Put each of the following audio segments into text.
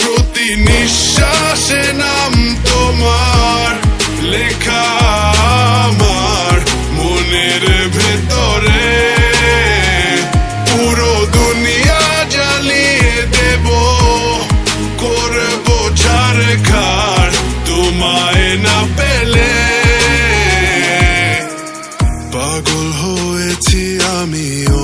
প্রতি নিঃশ্বাসে নাম তোমার, লেখা আমার মনের ভেতরে। পুরো দুনিয়া জ্বালিয়ে দেব, করব ছাড় খার তোমায় না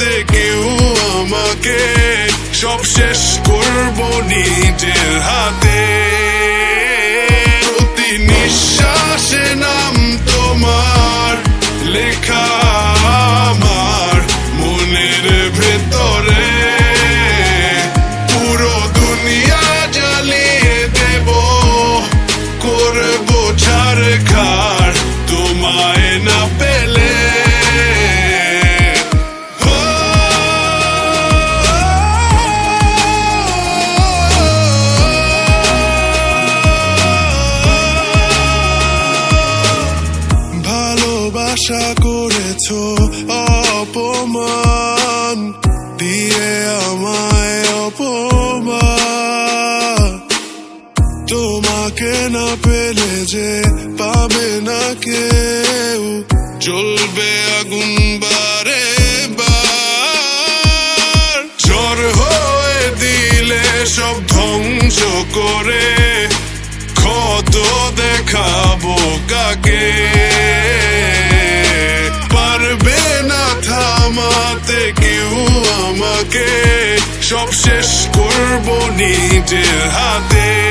থামাতে কেউ আমাকে সব শেষ করব নিজের হাতে। প্রতি নিঃশ্বাসে নাম তোমার লেখা ভালোবাসা করেছ অপমান, দিয়ে আমায় অপমান। তোমাকে না পেলে যে পাবে না কেউ, জ্বলবে আগুন বারে বার। জ্বর হয়ে দিলে সব ধ্বংস করে, ক্ষত দেখাবো কাকে? থামাতে কেউ আমাকে সব শেষ করব নিজের হাতে।